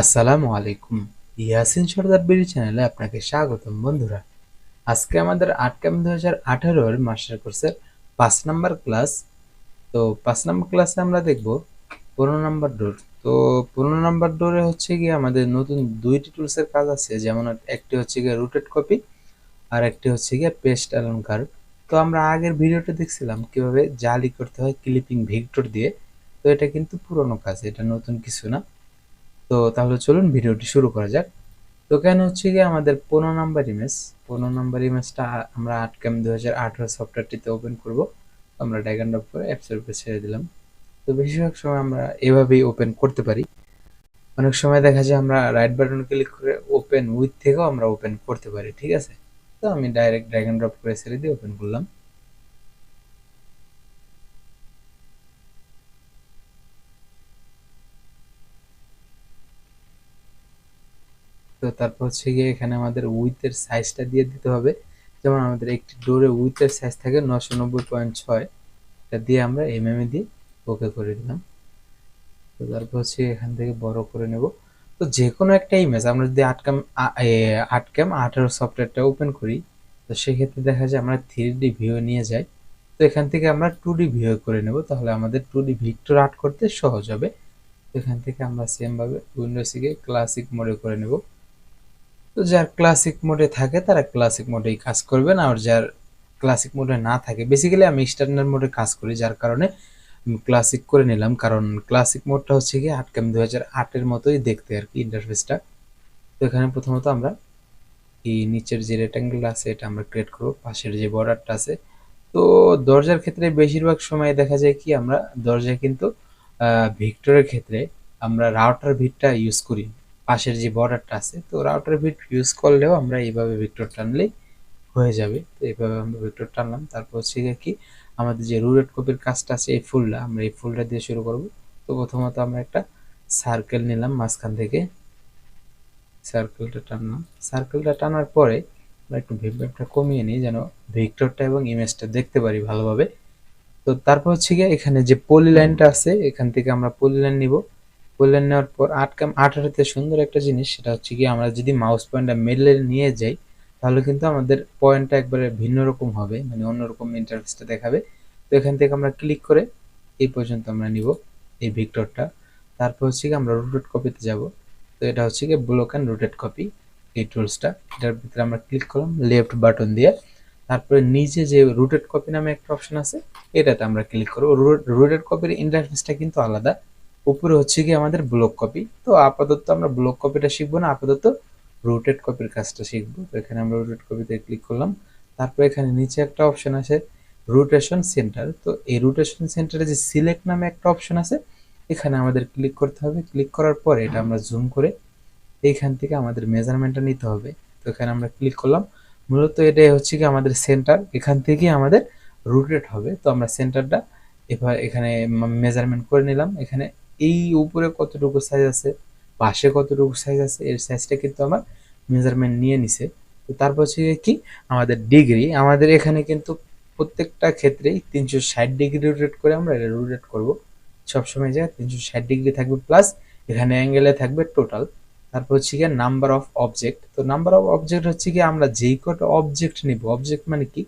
আসসালামু আলাইকুম। ইয়াসিন সর্দার বিডি চ্যানেলে আপনাকে স্বাগতম বন্ধুরা। আজকে আমাদের আট ক্যাম দু হাজার আঠারোর মাস্টার কোর্সের পাঁচ নাম্বার ক্লাস। তো পাঁচ নাম্বার ক্লাসে আমরা দেখব পনেরো নাম্বার ডোর। তো পনেরো নাম্বার ডোরে হচ্ছে গিয়ে আমাদের নতুন দুইটি টুলসের কাজ আছে, যেমন একটি হচ্ছে গিয়ে রুটেড কপি আর একটি হচ্ছে গিয়ে পেস্ট অ্যালঙ্কার তো আমরা আগের ভিডিওটা দেখছিলাম কীভাবে জালি করতে হয় ক্লিপিং ভিক্টর দিয়ে। তো এটা কিন্তু পুরনো কাজ, এটা নতুন কিছু না। তো তাহলে চলুন ভিডিওটি শুরু করা যাক। তো কেন হচ্ছে গিয়ে আমাদের পনেরো নাম্বার ইমেজ পনেরো নাম্বার ইমেজটা আমরা আটকাম দু হাজার আঠারো সফটওয়্যারটিতে ওপেন করব। আমরা ড্র্যাগ অ্যান্ড ড্রপ করে অ্যাপসের উপরে ছেড়ে দিলাম। তো বেশিরভাগ সময় আমরা এভাবেই ওপেন করতে পারি। অনেক সময় দেখা যায় আমরা রাইট বাটন ক্লিক করে ওপেন উইথ থেকেও আমরা ওপেন করতে পারি, ঠিক আছে? তো আমি ডাইরেক্ট ড্র্যাগ ড্রপ করে ছেড়ে দিয়ে ওপেন করলাম। তারপর হচ্ছে গিয়ে এখানে আমাদের উইথের সাইজটা দিয়ে দিতে হবে। যেমন আমাদের একটি ডোরে উইথের সাইজ থাকে নশো নব্বই পয়েন্ট ছয়। এটা দিয়ে আমরা এমএমএ দিয়ে ওকে করে দিলাম। তো তারপর হচ্ছে এখান থেকে বড় করে নেব। তো যে কোনো একটা ইমেজ আমরা যদি আটকাম আটকাম আঠারো সফটওয়্যারটা ওপেন করি, তো সেক্ষেত্রে দেখা যায় আমরা থ্রি ডি ভিউ নিয়ে যাই। তো এখান থেকে আমরা টু ডি ভিউ করে নেব, তাহলে আমাদের টু ডি ভিক্টর আর্ট করতে সহজ হবে। এখান থেকে আমরা সেমভাবে উইন্ডোসিকে ক্লাসিক মোডে করে নেব। তো যার ক্লাসিক মোডে থাকে, তারা ক্লাসিক মোডেই কাজ করবেন আর যার ক্লাসিক মোডে না থাকে বেসিক্যালি আমি স্ট্যান্ডার্ড মোডে কাজ করি, যার কারণে ক্লাসিক করে নিলাম। কারণ ক্লাসিক মোডটা হচ্ছে কি আটকাম দু হাজার আটের মতোই দেখতে আর কি ইন্টারফেসটা তো এখানে প্রথমত আমরা এই নিচের যে রেক্টাঙ্গেল আছে, এটা আমরা ক্রিয়েট করব। পাশের যে বর্ডারটা আছে। তো দরজার ক্ষেত্রে বেশিরভাগ সময় দেখা যায় কি, আমরা দরজায় কিন্তু ভিক্টরের ক্ষেত্রে আমরা রাউটার ভিটটা ইউজ করি। পাশের যে বর্ডারটা আছে, তো রাউটার ভিট ইউজ করলেও আমরা এইভাবে ভিক্টর টানলেই হয়ে যাবে। তো এইভাবে আমরা ভিক্টর টানলাম। তারপর হচ্ছে কি, আমাদের যে রুলেট কপির কাজটা আছে এই ফুলটা আমরা এই ফুলটা দিয়ে শুরু করব। তো প্রথমত আমরা একটা সার্কেল নিলাম মাঝখান থেকে। সার্কেলটা টানলাম। সার্কেলটা টানার পরে আমরা একটু ভিপটা কমিয়ে নিই, যেন ভিক্টরটা এবং ইমেজটা দেখতে পারি ভালোভাবে। তো তারপর হচ্ছে গিয়ে এখানে যে পলি লাইনটা আছে, এখান থেকে আমরা পলি লাইন নিব। লাইন নেওয়ার পর আটকাম আঠারোতে সুন্দর একটা জিনিস সেটা হচ্ছে কি আমরা যদি মাউস পয়েন্টটা মেলে নিয়ে যাই, তাহলে কিন্তু আমাদের পয়েন্টটা একবারে ভিন্ন রকম হবে মানে অন্যরকম ইন্টারফেসটা দেখাবে। তো এখান থেকে আমরা ক্লিক করে এই পর্যন্ত আমরা নিব এই ভিক্টরটা তারপর হচ্ছে কি আমরা রুটেড কপিতে যাব। তো এটা হচ্ছে কি ব্লক অ্যান্ড রুটেড কপি এই টুলসটা এটার ভিতরে আমরা ক্লিক করলাম লেফট বাটন দিয়ে। তারপরে নিচে যে রুটেড কপি নামে একটা অপশন আছে, এটাতে আমরা ক্লিক করব। রুটেড কপির ইন্টারফেসটা কিন্তু আলাদা। উপরে হচ্ছে কি আমাদের ব্লক কপি তো আপাতত আমরা ব্লক কপিটা শিখব না, আপাতত রুটেড কপির কাজটা শিখব। তো এখানে আমরা রুটেড কপিতে ক্লিক করলাম। তারপর এখানে নিচে একটা অপশন আছে রোটেশন সেন্টার তো এই রোটেশন সেন্টারে যে সিলেক্ট নামে একটা অপশন আছে, এখানে আমাদের ক্লিক করতে হবে। ক্লিক করার পরে এটা আমরা জুম করে এইখান থেকে আমাদের মেজারমেন্টটা নিতে হবে। তো এখানে আমরা ক্লিক করলাম। মূলত এটাই হচ্ছে কি আমাদের সেন্টার এখান থেকে আমাদের রুটেট হবে। তো আমরা সেন্টারটা এবার এখানে মেজারমেন্ট করে নিলাম। এখানে এই উপরে কতটুকু সাইজ আছে, পাশে কতটুকু সাইজ আছে, এর সাইজটা কিন্তু আমার মেজারমেন্ট নিয়ে নিছে। তো তারপর হচ্ছে কি? আমাদের ডিগ্রি আমাদের এখানে কিন্তু প্রত্যেকটা ক্ষেত্রেই তিনশো ষাট ডিগ্রি রোটেট করে আমরা এটা রোটেট করব। সবসময় যায় তিনশো ষাট ডিগ্রি থাকবে প্লাস এখানে অ্যাঙ্গেলে থাকবে টোটাল তারপর হচ্ছে গিয়ে নাম্বার অফ অবজেক্ট তো নাম্বার অফ অবজেক্ট হচ্ছে কি আমরা যেই কটা অবজেক্ট নিব অবজেক্ট মানে কি?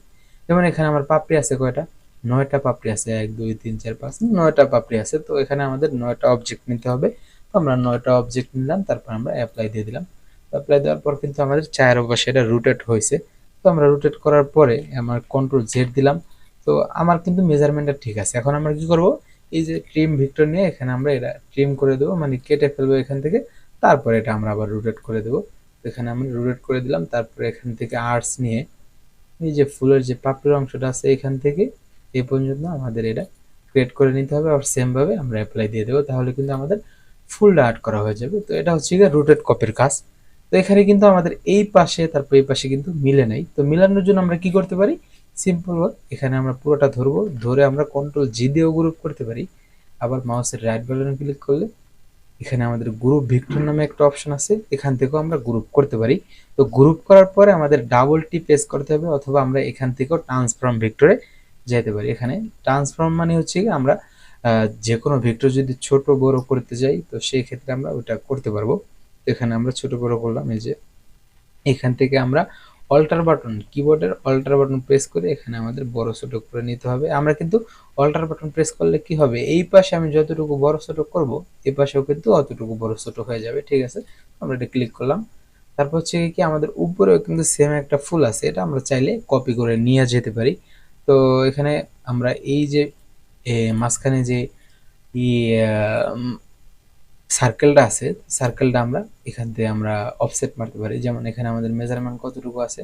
যেমন এখানে আমার পাপড়ি আছে কয়টা? নয়টা পাপড়ি আছে, এক, দুই, তিন, চার, পাঁচ নয়টা পাপড়ি আছে। তো এখানে আমাদের নয়টা অবজেক্ট নিতে হবে। তো আমরা নয়টা অবজেক্ট নিলাম, তারপর আমরা অ্যাপ্লাই দিয়ে দিলাম। অ্যাপ্লাই দেওয়ার পর কিন্তু আমাদের চায়ের অবশ্যই এটা রুটেট হয়েছে। তো আমরা রোটেট করার পরে আমার কন্ট্রোল জেড দিলাম। তো আমার কিন্তু মেজারমেন্টটা ঠিক আছে। এখন আমরা কি করব? এই যে ট্রিম ভিক্টর নিয়ে এখানে আমরা এটা ট্রিম করে দেবো মানে কেটে ফেলব এখান থেকে। তারপরে এটা আমরা আবার রোটেট করে দেবো। এখানে আমরা রোটেট করে দিলাম। তারপরে এখান থেকে আর্টস নিয়ে এই যে ফুলের যে পাপড়ির অংশটা আছে এখান থেকে এই পর্যন্ত আমাদের এটা ক্রিয়েট করে নিতে হবে আর সেমভাবে আমরা অ্যাপ্লাই দিয়ে দেবো। তাহলে কিন্তু আমাদের ফুলটা আর্ট করা হয়ে যাবে। তো এটা হচ্ছে গিয়ে রুটেড কপির কাজ। তো এখানে কিন্তু আমাদের এই পাশে, তারপর এই পাশে কিন্তু মিলে নাই। তো মিলানোর জন্য আমরা কি করতে পারি? সিম্পল এখানে আমরা পুরোটা ধরবো। ধরে আমরা কন্ট্রোল জি দিয়েও গ্রুপ করতে পারি। আবার মাউসের রাইট বাটন ক্লিক করলে এখানে আমাদের গ্রুপ ভিক্টর নামে একটা অপশন আছে। এখান থেকেও আমরা গ্রুপ করতে পারি। তো গ্রুপ করার পরে আমাদের ডাবল টি প্রেস করতে হবে অথবা আমরা এখান থেকেও ট্রান্সফর্ম ভিক্টরে যেতে পারি। এখানে ট্রান্সফর্ম মানে হচ্ছে আমরা যে কোনো ভিক্টর যদি ছোট বড় করতে যাই, তো সেই ক্ষেত্রে আমরা ওটা করতে পারব। এখানে আমরা ছোট বড় করলাম, এই যে এখান থেকে আমরা অল্টার বাটন কিবোর্ডের অল্টার বাটন প্রেস করে এখানে আমাদের বড় ছোট করে নিতে হবে। আমরা কিন্তু অল্টার বাটন প্রেস করলে কি হবে? এই পাশে আমি যতটুকু বড় ছোট করব এই পাশেও কিন্তু অতটুকু বড় ছোট হয়ে যাবে, ঠিক আছে? আমরা এটা ক্লিক করলাম। তারপর হচ্ছে কি আমাদের উপরেও কিন্তু সেম একটা ফুল আছে, এটা আমরা চাইলে কপি করে নিয়ে যেতে পারি। তো এখানে আমরা এই যে মাঝখানে যে সার্কেলটা আছে সার্কেলটা আমরা এখান থেকে আমরা অফসেট মারতে পারি। যেমন এখানে আমাদের মেজারমেন্ট কতটুকু আছে,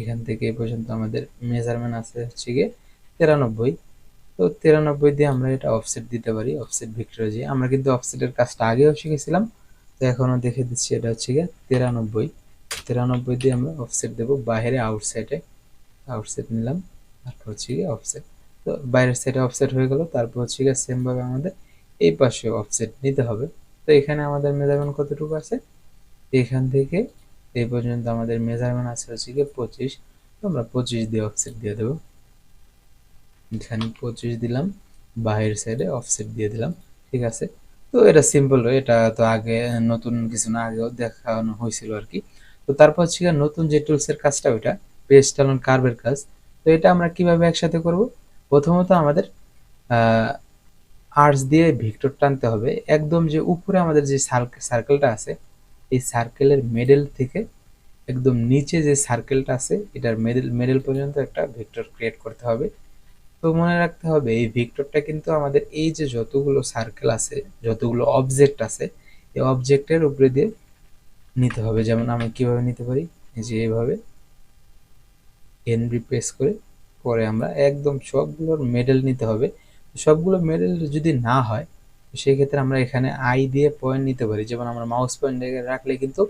এখান থেকে পর্যন্ত আমাদের মেজারমেন্ট আছে হচ্ছে গিয়ে তিরানব্বই। তো তিরানব্বই দিয়ে আমরা এটা অফসেট দিতে পারি অফসেট ভিক্টোরিয়া আমরা কিন্তু অফসেটের কাজটা আগেও শিখেছিলাম, তো এখনও দেখে দিচ্ছি এটা হচ্ছে গিয়ে তিরানব্বই। তিরানব্বই দিয়ে আমরা অফসেট দেবো বাইরে আউটসাইডে আউটসাইড নিলাম। তারপর হচ্ছে গিয়ে অফসেট তো বাইরের সাইডে অফসেট হয়ে গেল, তারপর হচ্ছে গিয়ে সেমভাবে আমাদের এই পাশে অফসেট নিতে হবে। তো এখানে আমাদের মেজারমেন্ট কতটুকু আছে? এখান থেকে এই পর্যন্ত আমাদের মেজারমেন্ট আছে হচ্ছে গিয়ে পঁচিশ। তো আমরা পঁচিশ দিয়ে অফসেট দিয়ে দেবো। এখানে পঁচিশ দিলাম বাহির সাইডে অফসেট দিয়ে দিলাম, ঠিক আছে? তো এটা সিম্পল এটা তো আগে, নতুন কিছু না, আগেও দেখানো হয়েছিল আর কি। তো তারপর হচ্ছে নতুন যে টুলসের কাজটা, ওইটা পেস্টালন অন কার্ভের কাজ এটা আমরা কীভাবে একসাথে করব? প্রথমত আমাদের আর্টস দিয়ে ভিক্টর টানতে হবে। একদম যে উপরে আমাদের যে সার্কেলটা আছে, এই সার্কেলের মেডেল থেকে একদম নিচে যে সার্কেলটা আছে, এটার মেডেল মেডেল পর্যন্ত একটা ভিক্টর ক্রিয়েট করতে হবে। তো মনে রাখতে হবে, এই ভিক্টরটা কিন্তু আমাদের এই যে যতগুলো সার্কেল আছে, যতগুলো অবজেক্ট আছে, এই অবজেক্টের উপরে দিয়ে নিতে হবে। যেমন আমি কীভাবে নিতে পারি? যে এইভাবে এন রিপ্লেস করে পরে আমরা একদম সবগুলোর মেডেল নিতে হবে। সবগুলো মেডেল যদি না হয় সেই ক্ষেত্রে আমরা এখানে আই দিয়ে পয়েন্ট নিতে পারি। যেমন আমরা মাউস পয়েন্ট রাখলে কিন্তু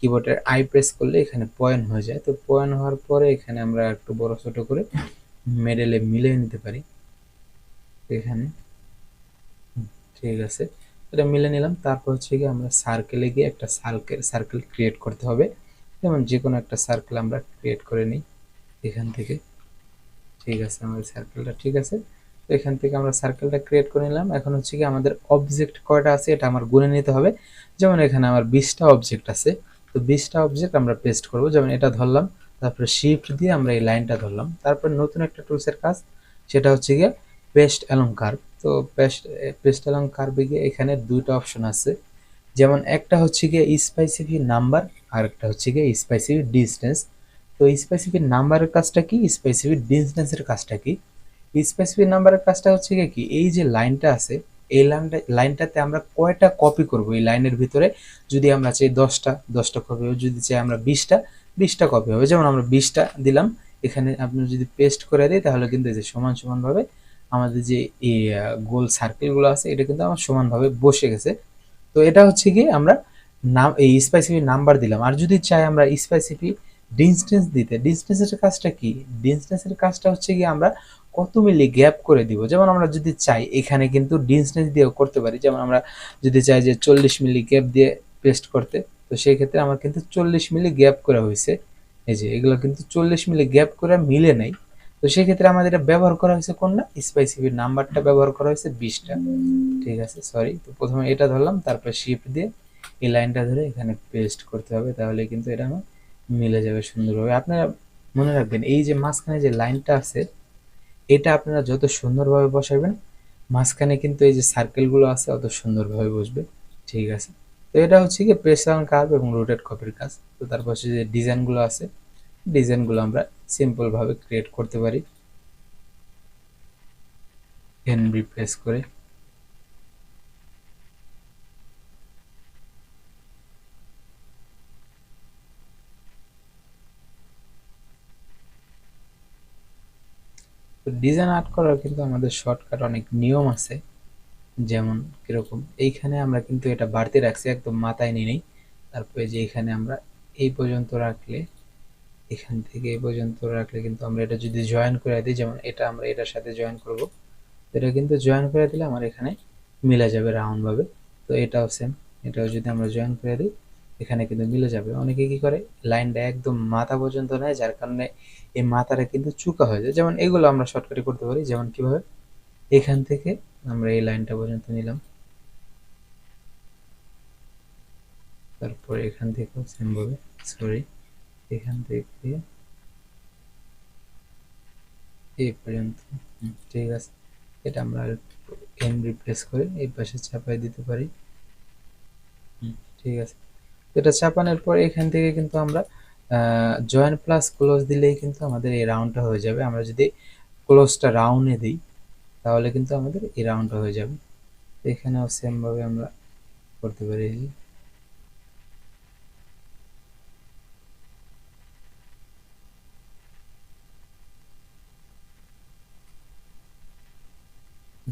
কিবোর্ডের আই প্রেস করলে এখানে পয়েন্ট হয়ে যায়। তো পয়েন্ট হওয়ার পরে এখানে আমরা একটু বড় ছোট করে মেডেলে মিলে নিতে পারি। এখানে। ঠিক আছে। এটা মিলে নিলাম। তারপর হচ্ছে কি আমরা সার্কেলে গিয়ে একটা সার্কেল সার্কেল ক্রিয়েট করতে হবে। যেমন যে কোনো একটা সার্কেল আমরা ক্রিয়েট করে নিই। এখান থেকে। ঠিক আছে আমাদের সার্কেলটা ঠিক আছে। তো এখান থেকে আমরা সার্কেলটা ক্রিয়েট করে নিলাম। এখন হচ্ছে কি আমাদের অবজেক্ট কয়টা আছে এটা আমার গুনে নিতে হবে। যেমন এখানে আমার বিশটা অবজেক্ট আছে। তো বিশটা অবজেক্ট আমরা পেস্ট করব। যেমন এটা ধরলাম, তারপরে শিফট দিয়ে আমরা এই লাইনটা ধরলাম। তারপর নতুন একটা টুলসের কাজ, সেটা হচ্ছে গিয়ে পেস্ট অ্যালং কার্ভ তো পেস্ট পেস্ট অ্যালং কার্ভে গিয়ে এখানে দুইটা অপশন আছে। যেমন একটা হচ্ছে গিয়ে স্পেসিফিক নাম্বার আর একটা হচ্ছে গিয়ে স্পেসিফিক ডিস্টেন্স তো স্পেসিফিক নাম্বারের কাজটা কি? স্পেসিফিক ডিস্টেন্সের কাজটা কি? স্পেসিফিক নাম্বারের কাজটা হচ্ছে কি? এই যে লাইনটা আছে, এই লাইনটা লাইনটাতে আমরা কয়টা কপি করব? এই লাইনের ভিতরে যদি আমরা চাই দশটা দশটা কপি হবে। যদি চাই আমরা বিশটা বিশটা কপি হবে। যেমন আমরা বিশটা দিলাম, এখানে আপনি যদি পেস্ট করে দিই, তাহলে কিন্তু এই যে সমান সমানভাবে আমাদের যে গোল সার্কেলগুলো আছে, এটা কিন্তু আমার সমানভাবে বসে গেছে। তো এটা হচ্ছে কি আমরা নাম, এই স্পেসিফিক নাম্বার দিলাম। আর যদি চাই আমরা স্পেসিফিক ডিস্টেন্স দিতে। ডিস্টেন্সের কাজটা কি? ডিস্টেন্সের কাজটা হচ্ছে কি আমরা কত মিলি গ্যাপ করে দিব। যেমন আমরা যদি চাই, এখানে কিন্তু ডিস্টেন্স দিয়েও করতে পারি। যেমন আমরা যদি চাই যে চল্লিশ মিলি গ্যাপ দিয়ে পেস্ট করতে, তো সেই ক্ষেত্রে আমার কিন্তু চল্লিশ মিলি গ্যাপ করা হয়েছে। এই যে, এগুলো কিন্তু চল্লিশ মিলি গ্যাপ করে মিলে নেই। তো সেই ক্ষেত্রে আমাদের এটা ব্যবহার করা হয়েছে কোনটা? স্পাইসিভি নাম্বারটা ব্যবহার করা হয়েছে বিশটা। ঠিক আছে সরি তো প্রথমে এটা ধরলাম, তারপর শিফট দিয়ে এই লাইনটা ধরে এখানে পেস্ট করতে হবে। তাহলে কিন্তু এটা আমার মিলে যাবে সুন্দরভাবে। আপনারা মনে রাখবেন, এই যে মাঝখানে যে লাইনটা আছে, এটা আপনারা যত সুন্দরভাবে বসাবেন, মাঝখানে কিন্তু এই যে সার্কেলগুলো আছে, অত সুন্দরভাবে বসবে। ঠিক আছে? তো এটা হচ্ছে কি প্রেসার কার্ভ এবং রোটেট কপির কাজ। তো তারপর হচ্ছে যে ডিজাইনগুলো আছে ডিজাইনগুলো আমরা সিম্পলভাবে ক্রিয়েট করতে পারি। এন রিপ্লেস করে ডিজাইন আর্ট করার কিন্তু আমাদের শর্টকাট অনেক নিয়ম আছে। যেমন কীরকম, এইখানে আমরা কিন্তু এটা বাড়তি রাখছি, একদম মাথায় নিয়ে নেই। তারপরে যে এখানে আমরা এই পর্যন্ত রাখলে, এখান থেকে এই পর্যন্ত রাখলে কিন্তু আমরা এটা যদি জয়েন করে দিই, যেমন এটা আমরা এটার সাথে জয়েন করব, এটা কিন্তু জয়েন করে দিলে আমার এখানে মিলে যাবে রাউন্ডভাবে তো এটাও সেম এটাও যদি আমরা জয়েন করে দিই এখানে কিন্তু মিলে যাবে। অনেকে কি করে? লাইনটা একদম মাথা পর্যন্ত নেয়, যার কারণে এই মাথাটা কিন্তু চুকা হয়ে যায়। যেমন এগুলো আমরা শর্টকাটে করতে পারি। যেমন কীভাবে? এখান থেকে আমরা এই লাইনটা পর্যন্ত নিলাম। তারপরে এখান থেকেও সেম ভাবে সরি এখান থেকে এই পর্যন্ত। ঠিক আছে। এটা আমরা এম রিপ্লেস করে এই পাশে চাপাই দিতে পারি। ঠিক আছে। এটা চাপানোর পর এখান থেকে কিন্তু আমরা জয়েন প্লাস ক্লোজ দিলেই কিন্তু আমাদের এই রাউন্ডটা হয়ে যাবে। আমরা যদি ক্লোজটা রাউন্ডে দিই, তাহলে কিন্তু আমাদের এই রাউন্ডটা হয়ে যাবে। এখানেও সেম ভাবে আমরা করতে পারি।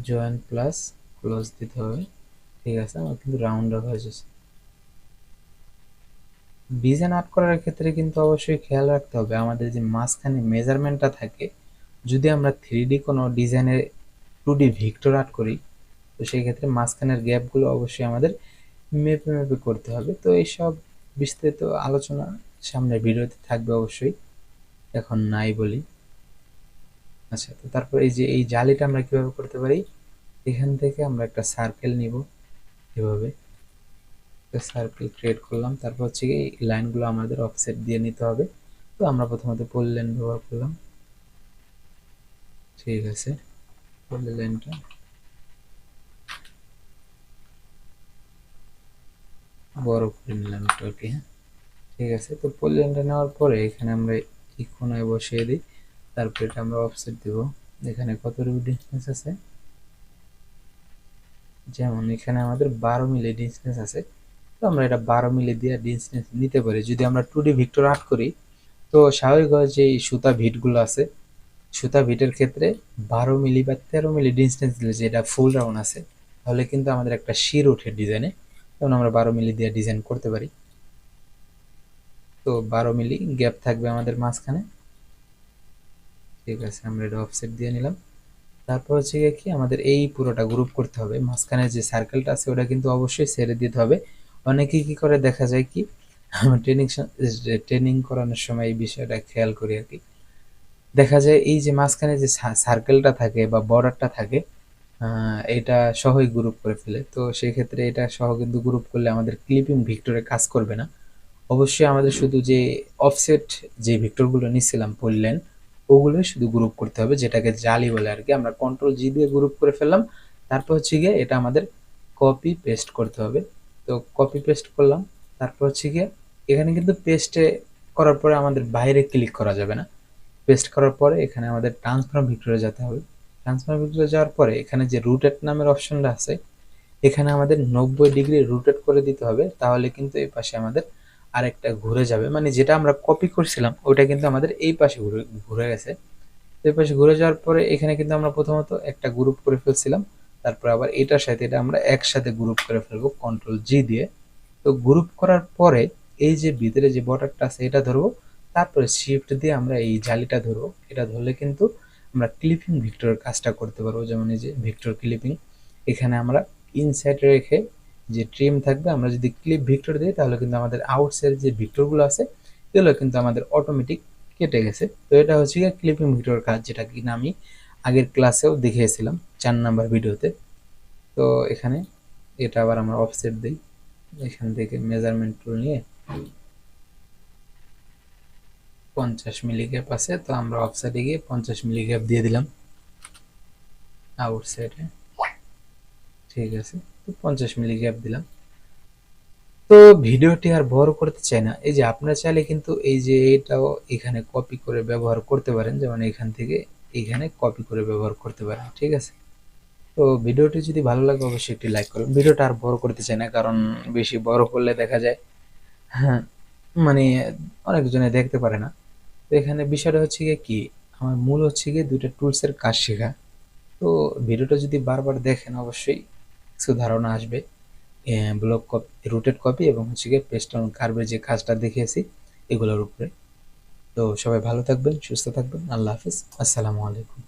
জয়েন প্লাস ক্লোজ দিতে হবে। ঠিক আছে, আমার কিন্তু রাউন্ড রাখা হয়েছে ডিজাইন আর্ট করার ক্ষেত্রে কিন্তু অবশ্যই খেয়াল রাখতে হবে। আমাদের যে মাঝখানে মেজারমেন্টটা থাকে, যদি আমরা থ্রি ডি কোনো ডিজাইনের টু ডি ভিক্টর আর্ট করি, তো সেই ক্ষেত্রে মাঝখানের গ্যাপগুলো অবশ্যই আমাদের মেপে মেপে করতে হবে। তো এইসব বিস্তারিত আলোচনা সামনে ভিডিওতে থাকবে অবশ্যই। এখন নাই বলি। আচ্ছা তো তারপর এই যে এই জালিটা আমরা কীভাবে করতে পারি, এখান থেকে আমরা একটা সার্কেল নিব এভাবে। সার্কেল ক্রিয়েট করলাম। তারপর হচ্ছে এই লাইনগুলো আমাদের অফসেট দিয়ে নিতে হবে। তো আমরা প্রথমত পলি ব্যবহার করলাম। ঠিক আছে। পলি লাইনটা বড় করে নিলাম একটু আর কি হ্যাঁ। ঠিক আছে। তো পলি নেওয়ার পরে এখানে আমরা এই বসিয়ে দিই। তারপর এটা আমরা অফসেট দেব। এখানে কত রুবি ডিস্টেন্স আছে? যেমন এখানে আমাদের বারো মিলি ডিস্টেন্স আছে। তো আমরা এটা বারো মিলি দিয়ে ডিস্টেন্স নিতে পারি। যদি আমরা টু ডি ভিক্টর আর্ট করি, তো স্বাভাবিকভাবে যে সুতা ভিটগুলো আছে, সুতা ভিটের ক্ষেত্রে বারো মিলি বা তেরো মিলি ডিস্টেন্স দিলে যেটা ফুল রাউন্ড আছে, তাহলে কিন্তু আমাদের একটা শির ওঠে ডিজাইনে তখন আমরা বারো মিলি দিয়ে ডিজাইন করতে পারি। তো বারো মিলি গ্যাপ থাকবে আমাদের মাঝখানে। ঠিক আছে, আমরা এটা অফসেট দিয়ে নিলাম। তারপর হচ্ছে কি, আমাদের এই পুরোটা গ্রুপ করতে হবে। মাঝখানে যে সার্কেলটা আছে, ওটা কিন্তু অবশ্যই ছেড়ে দিতে হবে। অনেকে কি করে দেখা যায় কি? ট্রেনিং ট্রেনিং করানোর সময় এই বিষয়টা খেয়াল করি আর কি। দেখা যায় এই যে মাঝখানে যে সার্কেলটা থাকে বা বর্ডারটা থাকে এটা সহই গ্রুপ করে ফেলে। তো সেই ক্ষেত্রে এটা সহ কিন্তু গ্রুপ করলে আমাদের ক্লিপিং ভিক্টরে কাজ করবে না। অবশ্যই আমাদের শুধু যে অফসেট যে ভিক্টরগুলো নিচ্ছিলাম পড়লেন ওগুলোই শুধু গ্রুপ করতে হবে, যেটাকে জালি বলে আর কি। আমরা কন্ট্রোল জি দিয়ে গ্রুপ করে ফেললাম, তারপর হচ্ছে গিয়ে এটা আমাদের কপি পেস্ট করতে হবে। তো কপি পেস্ট করলাম। তারপর হচ্ছে গিয়ে এখানে কিন্তু পেস্টে করার পরে আমাদের বাইরে ক্লিক করা যাবে না। পেস্ট করার পরে এখানে আমাদের ট্রান্সফর্ম ভিক্টরে যেতে হবে। ট্রান্সফর্ম ভিক্টরে যাওয়ার পরে এখানে যে রুটেট নামের অপশনটা আছে, এখানে আমাদের নব্বই ডিগ্রি রুটেট করে দিতে হবে। তাহলে কিন্তু এই পাশে আমাদের আরেকটা ঘুরে যাবে। মানে যেটা আমরা কপি করছিলাম, ওটা কিন্তু আমাদের এই পাশে ঘুরে ঘুরে গেছে। এই পাশে ঘুরে যাওয়ার পরে এখানে কিন্তু আমরা প্রথমত একটা গ্রুপ করে ফেলছিলাম। তারপর আবার এটার সাথে এটা আমরা একসাথে গ্রুপ করে ফেলব কন্ট্রোল জি দিয়ে। তো গ্রুপ করার পরে এই যে ভিতরে যে বর্ডারটা আছে এটা ধরবো, তারপরে শিফট দিয়ে আমরা এই জালিটা ধরবো। এটা ধরলে কিন্তু আমরা ক্লিপিং ভিক্টরের কাজটা করতে পারব, যেমন এই যে ভিক্টর ক্লিপিং এখানে আমরা ইনসাইড রেখে যে ট্রিম থাকবে, আমরা যদি ক্লিপ ভিক্টর দিই, তাহলে কিন্তু আমাদের আউটসাইড যে ভিক্টরগুলো আছে, এগুলো কিন্তু আমাদের অটোমেটিক কেটে গেছে। তো এটা হচ্ছে ক্লিপিং ভিক্টর কাজ, যেটা কিনা আমি আগের ক্লাসেও দেখিয়েছিলাম। চার নাম্বার ভিডিওতে। তো এখানে এটা আবার আমরা অফসেট দিই। এখান থেকে মেজারমেন্ট টুল নিয়ে পঞ্চাশ মিলি গ্যাপ আছে, তো আমরা অফসাইডে গিয়ে পঞ্চাশ মিলি গ্যাপ দিয়ে দিলাম। আউটসাইডে ঠিক আছে, তো পঞ্চাশ মিলি গ্যাপ দিলাম। তো ভিডিওটি আর বড় করতে চাই না। এই যে আপনারা চাইলে কিন্তু এই যে এটাও এখানে কপি করে ব্যবহার করতে পারেন। যেমন এখান থেকে এখানে কপি করে ব্যবহার করতে পারেন। ঠিক আছে? তো ভিডিওটি যদি ভালো লাগে, অবশ্যই একটি লাইক করুন। ভিডিওটা আর বড় করতে চাই না, কারণ বেশি বড় করলে দেখা যায় হ্যাঁ মানে অনেকজনে দেখতে পারে না। তো এখানে বিষয়টা হচ্ছে গিয়ে কি, আমার মূল হচ্ছে গিয়ে দুইটা টুলসের কাজ শেখা। তো ভিডিওটা যদি বারবার দেখেন, অবশ্যই কিছু ধারণা আসবে। ব্লক কপি রুটেড কপি এবং হচ্ছে গিয়ে পেস্ট অন কার্ভের যে কাজটা দেখিয়েছি, এগুলোর উপরে। তো সবাই ভালো থাকবেন, সুস্থ থাকবেন। আল্লাহ হাফিজ। আসসালামু আলাইকুম।